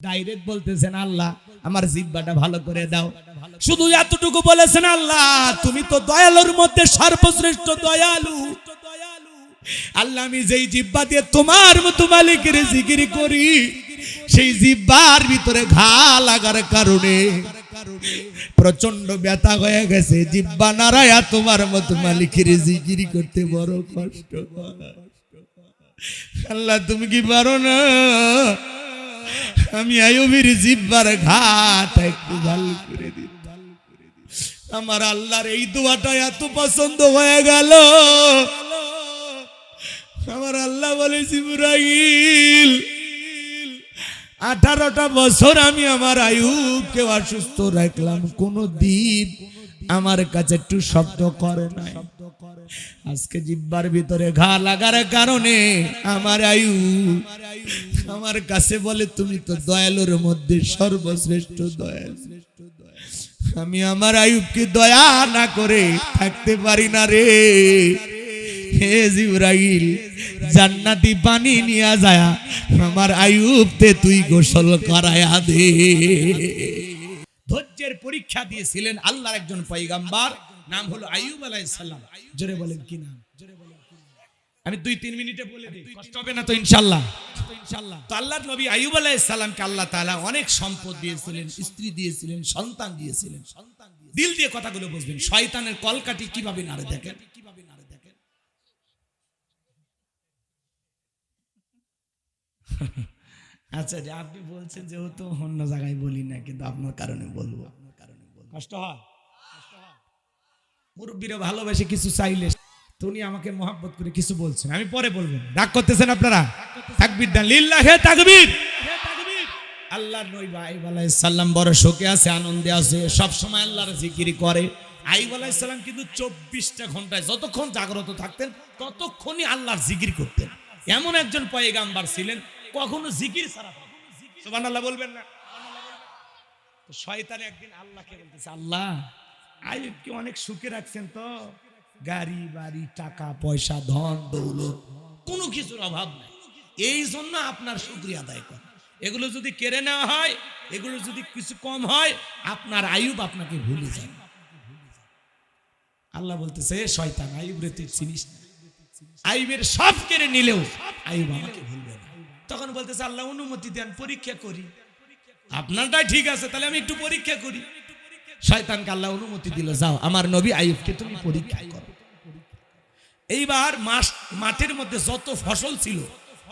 Direct বলতেছেন, আল্লাহ, আমার জিব্বাটা ভালো করে দাও। শুধু এতটুকু বলেছেন, আল্লাহ, তুমি তো দয়ালুর মধ্যে সর্বশ্রেষ্ঠ দয়ালু। আল্লাহ, আমি যেই জিব্বা দিয়ে তোমার মতো মালিকের জিকির করি, সেই জিব্বার ভিতরে ঘা লাগার কারণে প্রচণ্ড ব্যথা হয়ে গেছে। জিব্বা নারায়া তোমার মতো মালিকের জিগিরি করতে বড় কষ্ট। আল্লাহ, তুমি কি পারো না? আমি আয়ুবের জিব্বার ঘাট একটু ভালো করে দিই। আমার আল্লাহর এই দোয়াটা এত পছন্দ হয়ে গেল। আমার আল্লাহ বলে, জিবরাইল, আঠারোটা বছর আমি আমার আয়ুবকে অসুস্থ রাখলাম। কোনো দিন আমার কাছে একটু শব্দ করে নাই। আজকে জিব্বার ভিতরে ঘা লাগার কারণে আমার আয়ু, আমার কাছে বলে, তুমি তো দয়ালুর মধ্যে সর্বশ্রেষ্ঠ দয়াল। আমি আমার আয়ুবকে দয়া না করে থাকতে পারি না রে। হে জিব্রাইল, জান্নাতি পানি নিয়ে যায় আমার আয়ুবতে তুই গোসল করায়া দে। ধৈর্যের পরীক্ষা দিয়েছিলেন আল্লাহর একজন পয়গাম্বার। নাম হলো আয়ুব আলাইহিস সালাম। জোরে বলেন কি নাম? আমি দুই তিন মিনিটে বলে দিই। কষ্ট হবে না তো ইনশাল্লাহ। ইনশাল্লাহ তো আল্লাহর নবী আয়ুব আলাইহিস সালামকে আল্লাহ তাআলা অনেক সম্পদ দিয়েছিলেন স্ত্রী দিয়েছিলেন সন্তান দিয়েছিলেন। সন্তান দিল দিয়ে কথাগুলো বুঝবেন শয়তানের কলকাটি কীভাবে নাড়ে দেখেন কীভাবে নাড়ে দেখেন? আচ্ছা যে আপনি বলছেন যেহেতু অন্য জায়গায় বলি না কিন্তু আপনার কারণে বলব। আপনার কারণে বলব। কষ্ট হয়? মুরব্বীরা ভালোবাসে কিছু চাইলে তো উনি আমাকে মহাব্বত করে কিছু বলছেন। আমি পরে বলবেন ডাক করতেছেন আপনারা? তাকবীর দেন। লিল্লাহে তাকবীর। আল্লাহ নই ভাই আলাইহিস সালাম বড় শোকে আছে, আনন্দে আছে, সব সময় আল্লাহর জিকির করে। আইব আলাইহিস সালাম কিন্তু চব্বিশটা ঘন্টায় যতক্ষণ জাগ্রত থাকতেন, ততক্ষণই আল্লাহর জিকির করতেন। এমন একজন পয়গাম্বার ছিলেন, কখনো জিকির ছাড়া সুবহানাল্লাহ বলবেন না? শয়তান একদিন আল্লাহকে বলতেছে, আল্লাহ আইবকে অনেক সুখে রাখছেন তো? গাড়ি, বাড়ি, টাকা, পয়সা, ধন, দৌলত, কোনো কিছুর অভাব নাই। এই জন্য আপনার শুক্রিয়া আদায় করেন। এগুলো যদি কেড়ে নেওয়া হয়, এগুলো যদি কিছু কম হয়, আপনার আয়ুব আপনাকে ভুলে যাবে। আল্লাহ বলতেছে, "এ শয়তান, আয়ুব রে, তুই চিনিস সব কেড়ে নিলেও আইব আমাকে ভুলবে না। তখন বলতেছে, আল্লাহ, অনুমতি দেন, পরীক্ষা করি। আপনারটাই ঠিক আছে, তাহলে আমি একটু পরীক্ষা করি। শয়তানকে আল্লাহ অনুমতি দিল, যাও, আমার নবী আইয়ুবকে তুমি পরীক্ষা করো। এইবার মাস মাঠের মধ্যে যত ফসল ছিল,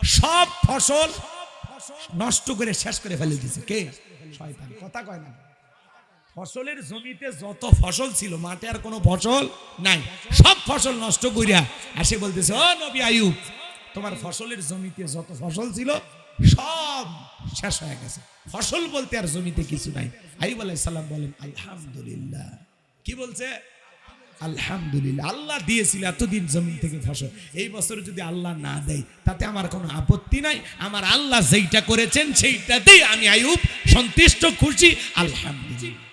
সব ফসল নষ্ট করে শেষ করে ফেলে দিয়েছে। কে? শয়তান। কথা কয় না। ফসলের জমিতে যত ফসল ছিল, মাঠে আর কোনো ফসল নাই। সব ফসল নষ্ট করিয়া আসে বলতেছে, ও নবী আয়ুব তোমার ফসলের জমিতে যত ফসল ছিল সব শেষ হয়ে গেছে। ফসল বলতে আর জমিতে কিছু নাই। আইব সালাম বলেন, আলহামদুলিল্লাহ। কি বলছে? আলহামদুলিল্লাহ। আল্লাহ দিয়েছিল এতদিন জমিন থেকে ফসল। এই বছর যদি আল্লাহ না দেয়, তাতে আমার কোনো আপত্তি নাই। আমার আল্লাহ যেইটা করেছেন, সেইটাতেই আমি আয়ুব সন্তুষ্ট, খুশি, আলহামদুলিল্লাহ।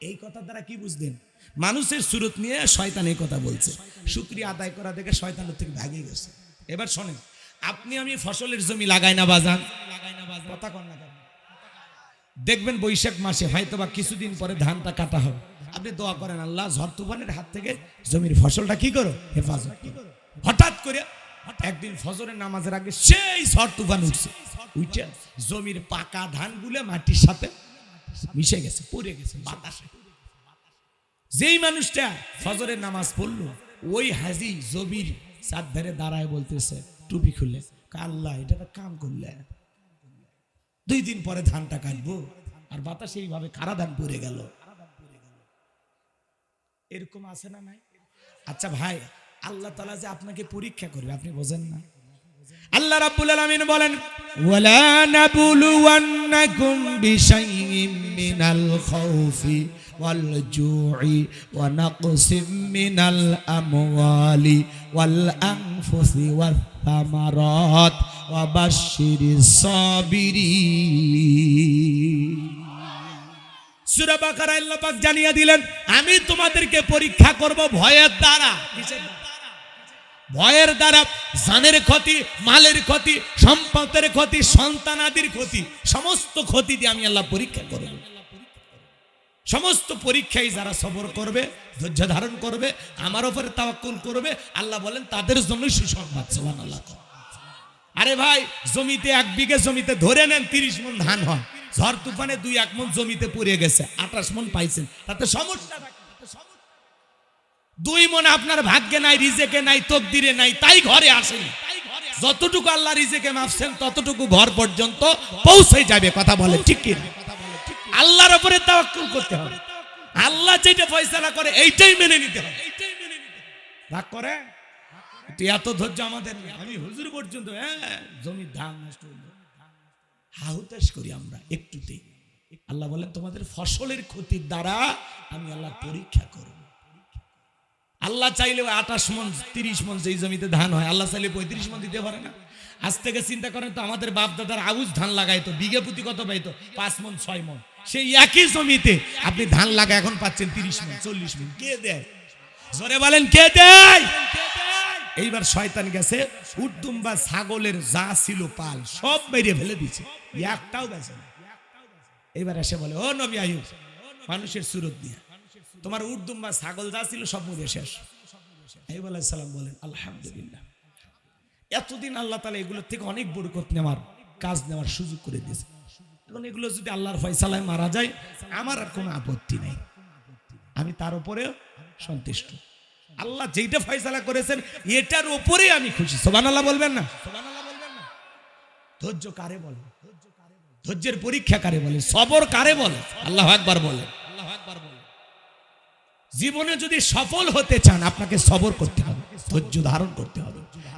এই কথা দ্বারা কি বুঝলেন? মানুষের সুরত নিয়ে শয়তান এই কথা বলছে। শুক্রিয়া আদায় করা দেখে শয়তানের থেকে ভাগে গেছে। এবার শোনেন আপনি আমি ফসলের জমি লাগাই না বাজান। কথা না দেখবেন বৈশাখ মাসে হয়তো বা কিছুদিন পরে ধানটা কাটা হবে। আপনি দোয়া করেন, আল্লাহ ঝড় তুফানের হাত থেকে জমির ফসলটা কি করো? হেফাজত হঠাৎ করে একদিন ফজরের নামাজের আগে সেই ঝড় তুফান উঠছে। উঠে জমির পাকা ধানগুলো মাটির সাথে মিশে গেছে, পড়ে গেছে, বাতাসে। যেই মানুষটা ফজরের নামাজ পড়ল, ওই হাজি জমির চার ধারে দাঁড়ায় বলতেছে টুপি খুলে আল্লাহ, এটা কাম করলে। দুই দিন পরে ধানটা কাটবো, আর বাতাসে এইভাবে খারা ধান পড়ে গেল। এরকম আছে না নাই? আচ্ছা ভাই, আল্লাহ তালা যে আপনাকে পরীক্ষা করবে, আপনি বোঝেন না? আল্লাহ রাব্বুল আলামিন বলেন, ওয়ালা নাবুলুওয়ান্নাকুম বিশাইইম মিনাল খাউফি আমওয়ালি ওয়াল আনফুসি ওয়াস সামারাত ওয়া বাশশিরিস সাবিরিন সূরা বাকারা আল্লাহ পাক জানিয়ে দিলেন, আমি তোমাদেরকে পরীক্ষা করব ভয়ের দ্বারা? ভয়ের দ্বারা জানের ক্ষতি, মালের ক্ষতি, সম্পদের ক্ষতি, সন্তানাদির ক্ষতি, সমস্ত ক্ষতি দিয়ে আমি আল্লাহ পরীক্ষা করব সমস্ত পরীক্ষায় যারা সবর করবে, ধৈর্য ধারণ করবে, আমার উপরে তাওয়াক্কুল করবে, আল্লাহ বলেন, তাদের জন্যই সুসংবাদ সোহান আল্লাহ আরে ভাই, জমিতে এক বিঘে জমিতে ধরে নেন তিরিশ মন ধান হয়। ঝড় তুফানে দুই এক মন জমিতে পড়ে গেছে, আঠাশ মন পাইছেন। তাতে সমস্যা দুই মন আপনার ভাগ্যে নাই, রিজেকে নাই, তকদিরে নাই, তাই ঘরে আসেনি। যতটুকু আল্লাহ রিজেকে মাপছেন ততটুকু ঘর পর্যন্ত পৌঁছে যাবে, কথা বলে, ঠিক কি না? আল্লাহর উপরে তাওয়াক্কুল করতে হবে। আল্লাহ যেটা ফয়সালা করে, এইটাই মেনে নিতে হবে। রাগ করে? একটু এত ধৈর্য আমাদের। আমি হুজুর পর্যন্ত হ্যাঁ জমি ধান নষ্ট হইল। হাহুতাশ করি আমরা একটুতেই। আল্লাহ বলেন, তোমাদের ফসলের ক্ষতির দ্বারা আমি আল্লাহ পরীক্ষা করব। আল্লাহ চাইলে আঠাশ মন, তিরিশ মন যেই জমিতে ধান হয়, আল্লাহ চাইলে পঁয়ত্রিশ মন দিতে পারে না। আজ থেকে চিন্তা করেন তো, আমাদের বাপ দাদার আউশ ধান লাগাইতো, বিঘে প্রতি কত পাইতো? পাঁচ মন, ছয় মন। সেই একই জমিতে আপনি ধান লাগা এখন পাচ্ছেন তিরিশ মন চল্লিশ মন কে দেয়? জোরে বলেন, কে দেয়? এইবার শয়তান গেছে উদ্দুম বা ছাগলের যা ছিল পাল সব মেরে ফেলে দিছে একটাও গেছে এইবার এসে বলে, ও নবী আয়ুব মানুষের সুরত দিয়ে তোমার উর্দুম বা ছাগল যা ছিল সব মরে শেষ। আইব সালাম বলেন, আলহামদুলিল্লাহ। এতদিন আল্লাহ তালা এগুলোর থেকে অনেক বরকত নেওয়ার, কাজ নেওয়ার সুযোগ করে দিয়েছে। এখন এগুলো যদি আল্লাহর ফয়সালায় মারা যায়, আমার আর কোনো আপত্তি নেই। আমি তার উপরেও সন্তুষ্ট। আল্লাহ যেইটা ফয়সালা করেছেন, এটার উপরে আমি খুশি। সোবান আল্লাহ বলবেন না? ধৈর্য কারে বলে? ধৈর্যের পরীক্ষা কারে বলে? সবর কারে বলে? আল্লাহ একবার বলে। জীবনে যদি সফল হতে চান, আপনাকে সবর করতে হবে, ধৈর্য ধারণ করতে হবে।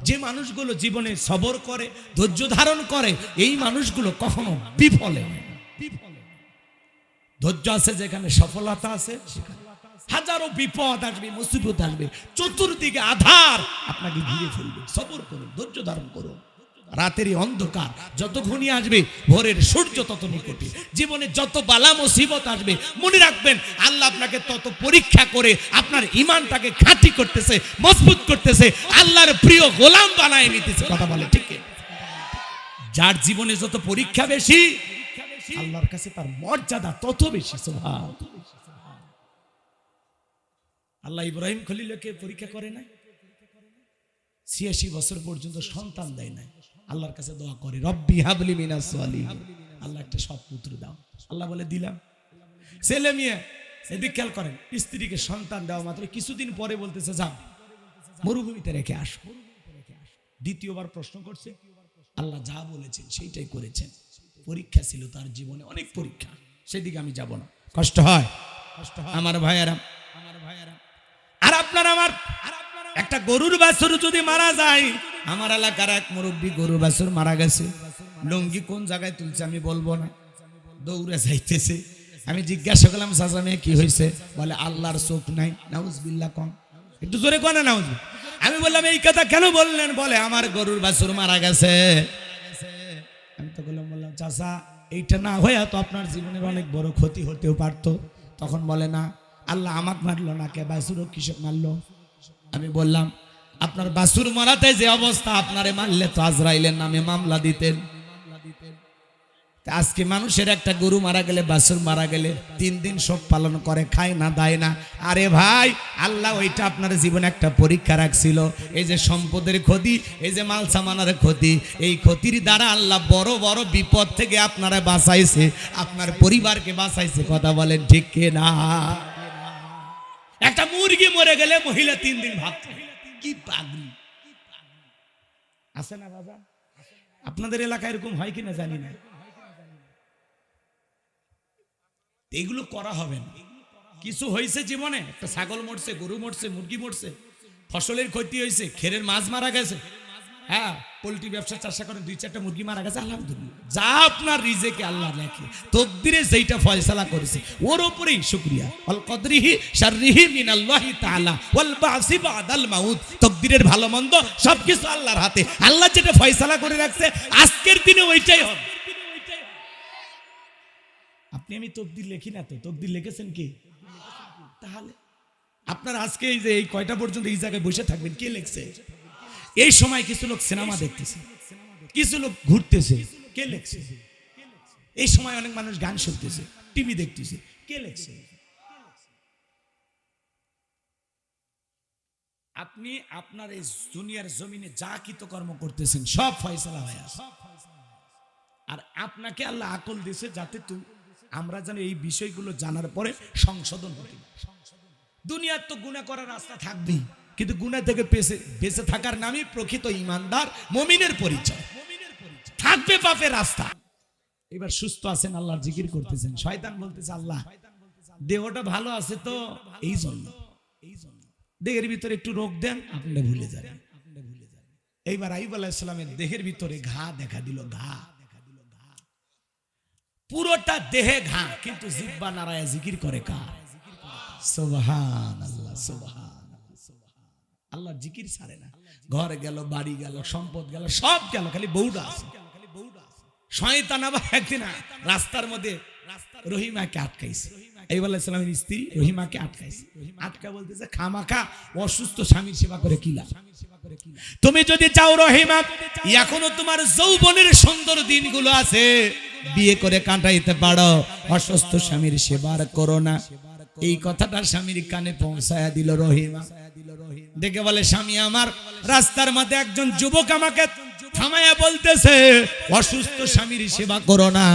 যে মানুষগুলো জীবনে সবর করে, ধৈর্য ধারণ করে, এই মানুষগুলো কখনো বিফলে ধৈর্য আছে যেখানে সফলতা আছে হাজারো বিপদ আসবে, মুসিবত আসবে, চতুর্দিকে আধার আপনাকে ঘিরে ফেলবে। সবর করুন, ধৈর্য ধারণ করুন। রাতেরই অন্ধকার, যত ঘনিয়ে আসবে, ভোরের সূর্য তত নিকটে। জীবনে যত বালা মুসিবত আসবে, মনে রাখবেন, আল্লাহ আপনাকে তত পরীক্ষা করে আপনার ইমানটাকে খাঁটি করতেছে, মজবুত করতেছে, আল্লাহর প্রিয় গোলাম বানায় নিতেছে। কথা বলে, ঠিক যার জীবনে যত পরীক্ষা বেশি, আল্লাহর কাছে তার মর্যাদা তত বেশি, সুবহান। আল্লাহ ইব্রাহিম খলিলকে পরীক্ষা করে নাই? ছিয়াশি বছর পর্যন্ত সন্তান দেয় নাই। আল্লাহর কাছে দোয়া করে, রব্বি হাবলি মিনাস সালিহিন। আল্লাহ একটা সৎ পুত্র দাও। আল্লাহ বলে, দিলাম। ছেলে মেয়ে, এদিক খেয়াল করেন, স্ত্রীকে সন্তান দেওয়া মাত্র, কিছুদিন পরে বলতেছে, যাও। মরুভূমিতে রেখে আসো। দ্বিতীয়বার প্রশ্ন করছে, আল্লাহ যা বলেছেন সেইটাই করেছেন। পরীক্ষা ছিল তার জীবনে, অনেক পরীক্ষা। সেদিকে আমি যাব না। কষ্ট হয়? কষ্ট হয়। আমার ভাইয়ারা আমার ভাইয়ারা। আর আপনার আমার একটা গরুর বাছুর যদি মারা যায়, আমার এলাকার এক মুরব্বী গরু বাছুর মারা গেছে। লুঙ্গি কোন জায়গায় তুলছে আমি বলব না। দৌড়ে যাইতেছে। আমি জিজ্ঞাসা করলাম, চাচা মেয়ে, কি হয়েছে? বলে, আল্লাহর চোখ নাই। নাউজবিল্লা কম একটু জোরে কনে নাউজ। আমি বললাম, এই কথা কেন বললেন? বলে, আমার গরুর বাছুর মারা গেছে। আমি তো বললাম বললাম, চাচা, এইটা না হয়ে তো আপনার জীবনের অনেক বড় ক্ষতি হতেও পারতো। তখন বলে, না, আল্লাহ আমাকে মারলো না, কে বাসুরও কিসব মারলো? আমি বললাম, আপনার বাসুর মারাতে যে অবস্থা, আপনারে মারলে তো আজরাইলের নামে মামলা দিতেন। আজকে মানুষের একটা গরু মারা গেলে, বাসুর মারা গেলে তিন দিন শোক পালন করে, খায় না, দায় না। আরে ভাই, আল্লাহ ওইটা আপনার জীবনে একটা পরীক্ষা রাখছিল। এই যে সম্পদের ক্ষতি, এই যে মাল সামানের ক্ষতি, এই ক্ষতির দ্বারা আল্লাহ বড় বড় বিপদ থেকে আপনারা বাঁচাইছে। আপনার পরিবারকে বাঁচাইছে, কথা বলেন ঠিক না মুরগি মরে গেলে মহিলা তিন দিন ভাত কি পাগলি। আছে না বাবা? আপনাদের এলাকায় এরকম হয় কিনা জানি না। এগুলো করা হবে না। কিছু হয়েছে জীবনে? একটা ছাগল মরছে, গরু মরছে, মুরগি মরছে, ফসলের ক্ষতি হয়েছে খেরের মাছ মারা গেছে। হ্যাঁ পোলট্রি ব্যবসা চাষা করেন দুই চারটা মুরগি মারা গেছে, আলহামদুলিল্লাহ। যা আপনার রিজেকে আল্লাহ লেখে তকদিরে যেইটা ফয়সালা করেছে, ওর উপরেই শুকরিয়া। অল কদরিহি শাররিহি মিনাল্লাহি তাআলা, ওয়াল বাসি বাদাল মাউত। তকদিরের ভালো মন্দ সবকিছু আল্লাহর হাতে। আল্লাহ যেটা ফয়সালা করে রাখছে, আজকের দিনে ওইটাই হবে। আপনি আমি তকদির লেখি না তো? তকদির লিখেছেন কি? তাহলে আপনার আজকে এই যে এই কয়টা পর্যন্ত এই জায়গায় বসে থাকবেন, কে লিখছে? এই সময় কিছু লোক সিনেমা দেখতেছে, কিছু লোক ঘুরতেছে। কে লেখছে? এই সময় অনেক মানুষ গান শুনতেছে, টিভি দেখতেছে। কে লেখছে? আপনি আপনার এই দুনিয়ার জমিনে যা কৃতকর্ম করতেছেন, সব ফয়সালা হয়ে আছে। আর আপনাকে আল্লাহ আকল দিয়েছে যাতে তুই আমরা যেন এই বিষয়গুলো জানার পরে সংশোধন হতে দুনিয়ার তো গুণা করার রাস্তা থাকবেই। কিন্তু গুণা থেকে বেঁচে বেঁচে থাকার নামই প্রকৃত ইমানদার মমিনের পরিচয়। থাকবে পাপের রাস্তা। এবার সুস্থ আছেন, আল্লাহর জিকির করতেছেন। শয়তান বলতেছে, আল্লাহ, দেহটা ভালো আছে তো? এই জন্য দেহের ভিতরে একটু রোগ দেন, আপনি ভুলে যাবেন। এইবার আইব আলাহিসাল্লামের দেহের ভিতরে ঘা দেখা দিল, ঘা। পুরোটা দেহে ঘা, কিন্তু জিব্বা নারায় জিকির করে কার? সোবাহান আল্লাহ সোবাহান। আল্লাহ জিকির ছাড়ে না। ঘর গেল, বাড়ি গেল, সম্পদ গেল, সব গেল, খালি বউটা আছে। শয়তান আবার একদিন রাস্তার মধ্যে রহিমাকে আটকাইছে। এই বলে ইসলামের স্ত্রী রহিমাকে আটকাইছে। আটকা বলতেছে, খামাখা, অসুস্থ স্বামীর সেবা করে কিলা তুমি যদি চাও রহিমা, এখনও তোমার যৌবনের সুন্দর দিনগুলো আছে। বিয়ে করে কাটাইতে পারো। অসুস্থ স্বামীর সেবার করো না। এই কথাটা স্বামীর কানে পৌঁছায়া দিল রহিমা। দেখে বলে, স্বামী আমার, রাস্তার মাঝে একজন যুবক আমাকে থামায়া বলতেছে, অসুস্থ স্বামীর সেবা করো না।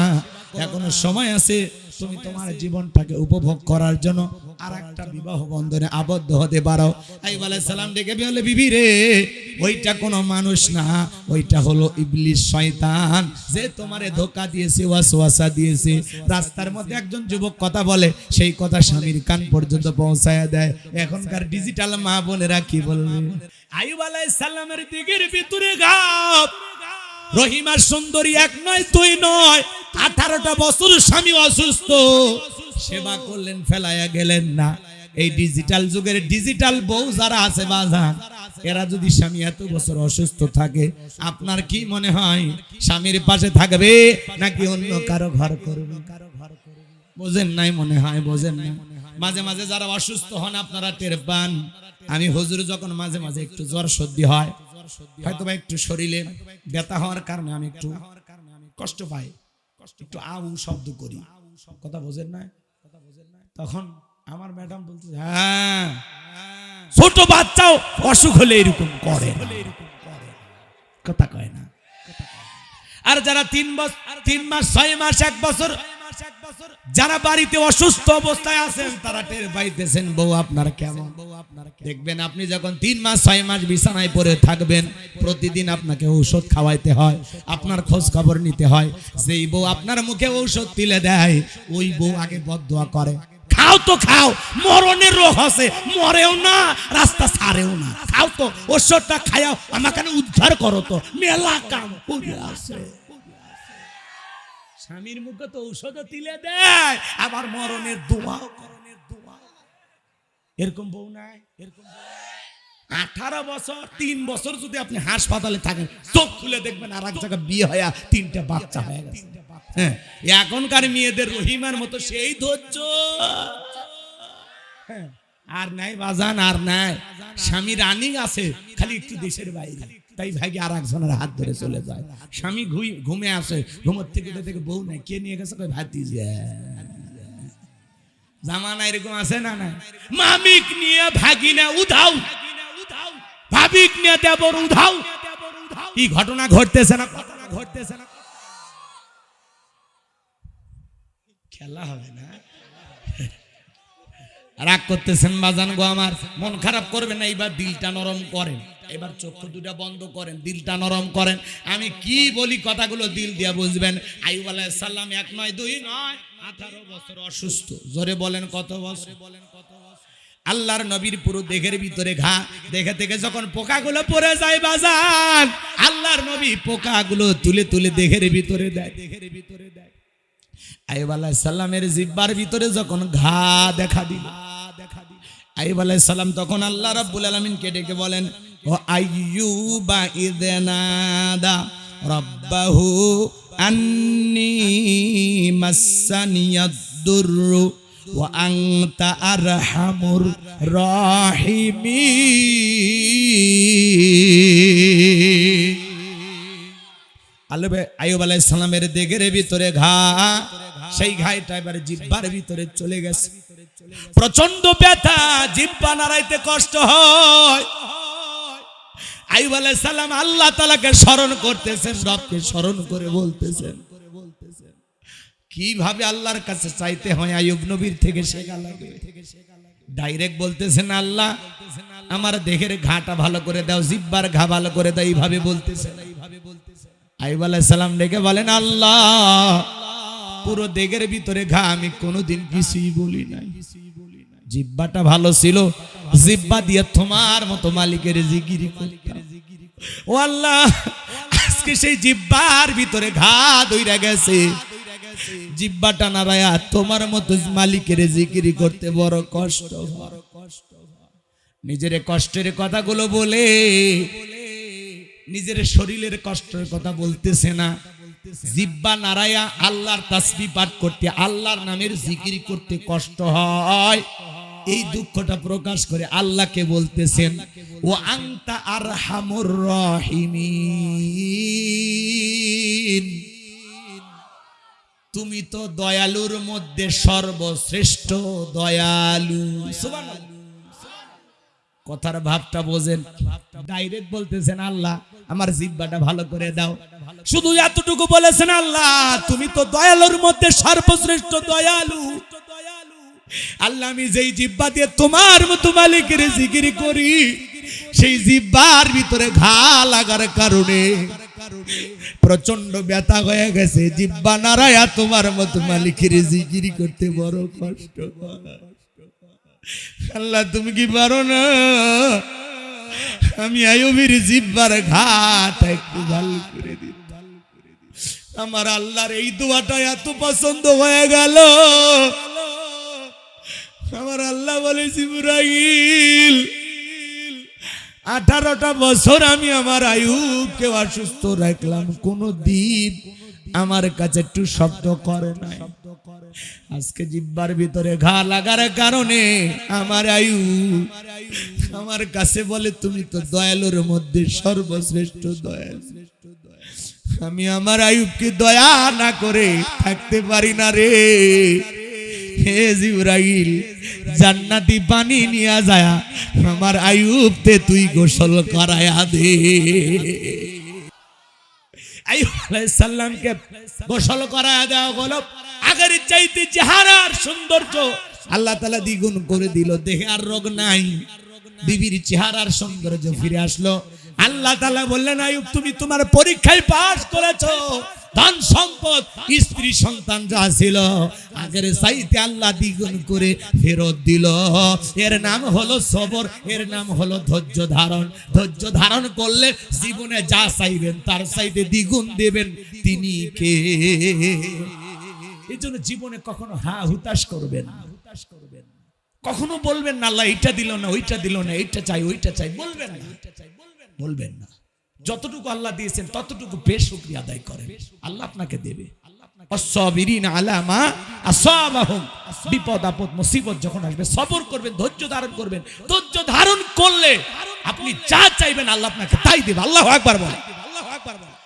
এখনও সময় আছে তুমি তোমার জীবনটাকে উপভোগ করার জন্য আর একটা বিবাহ বন্ধনে আবদ্ধ হতে পারো। আই বলে সালাম ডেকে বলে বিবি রে ওইটা কোনো মানুষ না। ওইটা হলো ইবলিশ শয়তান। যে তোমারে ধোকা দিয়েছে ওয়াসওয়াসা দিয়েছে। রাস্তার মধ্যে একজন যুবক কথা বলে সেই কথা স্বামীর কান পর্যন্ত পৌঁছায়া দেয়। এখনকার ডিজিটাল মা বোনেরা কি বলবে? আইব সালামের দিকের ভিতরে গাপ রহিমার সুন্দরী এক নয়, তুই নয়। আঠারোটা বছর স্বামী অসুস্থ। সেবা করলেন, ফেলাইয়া গেলেন না। এই ডিজিটাল যুগের ডিজিটাল বউ যারা আছে, বাজান, এরা যদি স্বামী এত বছর অসুস্থ থাকে, আপনার কি মনে হয় স্বামীর পাশে থাকবে নাকি অন্য কারও ঘর করবে? কারও ঘর বোঝেন নাই মনে হয়, বোঝেন না মাঝে মাঝে যারা অসুস্থ হন, আপনারা টের পান। আমি হুজুর যখন মাঝে মাঝে একটু জ্বর সর্দি হয় হয়তো বা একটু শরীরে ব্যথা হওয়ার কারণে আমি একটু কষ্ট পাই। একটু আউ শব্দ করি। কথা বোঝেন না তখন আমার ম্যাডাম বলতে হ্যাঁ ছোট বাচ্চাও অসুখ হলে এরকম করে। কথা কয় না। আর যারা তিন বছর তিন মাস ছয় মাস এক বছর যারা বাড়িতে অসুস্থ অবস্থায় আছেন, তারা টের পাইতেছেন, বউ আপনার কেমন? দেখবেন আপনি যখন তিন মাস, ছয় মাস বিছানায় পড়ে থাকবেন, প্রতিদিন আপনাকে ঔষধ খাওয়াইতে হয়, আপনার খোঁজ খবর নিতে হয় সেই বউ আপনার মুখে ঔষধ তুলে দেয়, ওই বউ আগে বদুয়া করে। খাও তো খাও, মরণের রোগ আছে, মরেও না, রাস্তা ছাড়েও না। খাও তো ওষুধটা খায়াও আমাকে উদ্ধার করো তো, মেলা কাম করে আছে। স্বামীর মুখে তো ঔষধ তিলে দেয় আবার মরণের দোয়াও করণের দোয়া এরকম বউ নাই এরকম আঠারো বছর তিন বছর যদি আপনি হাসপাতালে থাকেন চোখ খুলে দেখবেন আর এক জায়গায় বিয়ে হয়ে তিনটা বাচ্চা হয়ে গেছে। হ্যাঁ এখনকার মেয়েদের রহিমার মতো সেই ধৈর্য। হ্যাঁ, আর নাই বাজান আর নাই। স্বামী রানিং আছে খালি একটু দেশের বাইরে। তাই ভাইকে আর একজনের হাত ধরে চলে যায়। স্বামী ঘুই- ঘুমে আসে, ঘুমোর থেকে থেকে বউ নাই। কে নিয়ে গেছে? ভাতি জামানা এরকম আছে না না মামিক নিয়ে ভাগিনা উধাও। ভাবিক নিয়ে দেবর উধাও। কি ঘটনা ঘটতেছে না? ঘটনা ঘটতেছে না? খেলা হবে না। রাগ করতেছেন বাজান গো আমার। মন খারাপ করবে না, এইবার দিলটা নরম করেন। এবার চক্ষু দুটা বন্ধ করেন, দিলটা নরম করেন। আমি কি বলি কথাগুলো দিল দিয়া বুঝবেন? আইব সাল্লাম এক নয়, দুই নয়, আঠারো বছর অসুস্থ। জোরে বলেন কত বছর? বলেন কত আল্লাহর নবীর পুরো দেহের ভিতরে ঘা। দেখে থেকে যখন পোকাগুলো পড়ে যায় বাজার, আল্লাহর নবী পোকাগুলো তুলে তুলে দেহের ভিতরে দেয়, দেহের ভিতরে দেয়। আইব সাল্লামের জিব্বার ভিতরে যখন ঘা দেখা দিল আইব সাল্লাম তখন আল্লাহ রাব্বুল আলামিনকে ডেকে বলেন আইয়ুবা ইদনাদা রাব্বাহু আন্নি মাসানিয়াদ দুররু ওয়া আনতা আরহামুর রাহিমিন আলবে আয়ুব আলাইহিস সালামের দেগের ভিতরে ঘা, সেই ঘাইটা এবারে জিব্বার ভিতরে চলে গেছে। প্রচণ্ড ব্যথা, জিব্বা নাড়াইতে কষ্ট হয়। আইব সালাম আল্লাহ তাআলাকে স্মরণ করতেছেন, রবকে স্মরণ করে বলতেছেন। কীভাবে আল্লাহর কাছে চাইতে হয় আইয়ুব নবীর থেকে শেখা লাগে? ডাইরেক্ট বলতেছেন, আল্লাহ, আমার দেহের ঘাটা ভালো করে দাও, জিব্বার ঘা ভালো করে দাও। এইভাবে বলতেছেন। আইব আলাইহিস সালাম ডেকে বলেন, আল্লাহ, পুরো দেগের ভিতরে ঘা আমি কোনোদিন কিছুই বলি নাই। জিব্বাটা ভালো ছিল। জিব্বা দিয়ে তোমার মতো মালিকের জিগিরি ও আল্লাহ, আজকে সেই জিব্বার ভিতরে ঘা দইরা গেছে। জিব্বাটা নারায়া তোমার মতো মালিকের জিকিরি করতে বড় কষ্ট বড় কষ্ট নিজের কষ্টের কথাগুলো বলে, নিজের শরীরের কষ্টের কথা বলতেছে না। জিব্বা নারায়া আল্লাহর তাসবি পাঠ করতে, আল্লাহর নামের জিকির করতে কষ্ট হয়। এই দুঃখটা প্রকাশ করে আল্লাহকে বলতেছেন, ও আংতা আর হামুর রহিমিন। তুমি তো দয়ালুর মধ্যে সর্বশ্রেষ্ঠ দয়ালু। কথার ভাবটা বোঝেন। ডাইরেক্ট বলতেছেন, আল্লাহ, আমার জিব্বাটা ভালো করে দাও। শুধু এতটুকু বলেছেন, আল্লাহ, তুমি তো দয়ালুর মধ্যে সর্বশ্রেষ্ঠ দয়ালু। আল্লাহ, আমি যেই জিব্বা দিয়ে তোমার মতো মালিকের জিকিরি করি, সেই জিব্বার ভিতরে ঘা লাগার কারণে প্রচণ্ড ব্যথা হয়ে গেছে। জিব্বা নারায়া তোমার মতো মালিকের জিকিরি করতে বড় কষ্ট আল্লাহ, তুমি কি পারো না? আমি আয়ুবের জিব্বার ঘাট একটু ভালো করে দিই। আমার আল্লাহর এই দোয়াটা এত পছন্দ হয়ে গেল। আমার আল্লাহ বলে জিবরাইল, আঠারোটা বছর আমি আমার আয়ুবকে অসুস্থ রাখলাম, কোনো দিন আমার কাছে একটু শব্দ করে নাই। আজকে জিব্বার ভিতরে ঘা লাগার কারণে আমার আয়ু, আমার কাছে বলে, তুমি তো দয়ালুর মধ্যে সর্বশ্রেষ্ঠ দয়াল। আমি আমার আয়ুবকে দয়া না করে থাকতে পারি না রে। হে জান্নাতি পানি নিয়া যায়। আমার আয়ুবতে তুই গোসল করায়া দে। চাইতে চেহারার আল্লাহ তাআলা দ্বিগুণ করে দিল। দেহে আর রোগ নাই। বিবির চেহারার সৌন্দর্য ফিরে আসলো। আল্লাহ তাআলা বললেন, আইয়ুব, তুমি তোমার পরীক্ষায় পাশ করেছ। ধন সম্পদ, স্ত্রী সন্তান যা ছিল, আগের চাইতে আল্লাহ দ্বিগুণ করে ফেরত দিল। এর নাম হলো সবর, এর নাম হলো ধৈর্য ধারণ। ধৈর্য ধারণ করলে জীবনে যা চাইবেন, তার চাইতে দ্বিগুণ দেবেন তিনি কে? এই জন্য জীবনে কখনো হা হুতাশ করবেন না। কখনো বলবেন না, আল্লাহ এইটা দিল না, ওইটা দিল না, এইটা চাই, ওইটা চাই। বলবেন না। বলবেন না। যতটুকু আল্লাহ দিয়েছেন, ততটুকু বেশ শুক্রিয়া আদায় করেন। আল্লাহ আপনাকে দেবে। আল্লাহ যখন আসবে করবেন, ধৈর্য ধারণ করবেন। ধৈর্য ধারণ করলে আপনি যা চাইবেন আল্লাহ আপনাকে তাই দেবে। আল্লাহ একবার বলে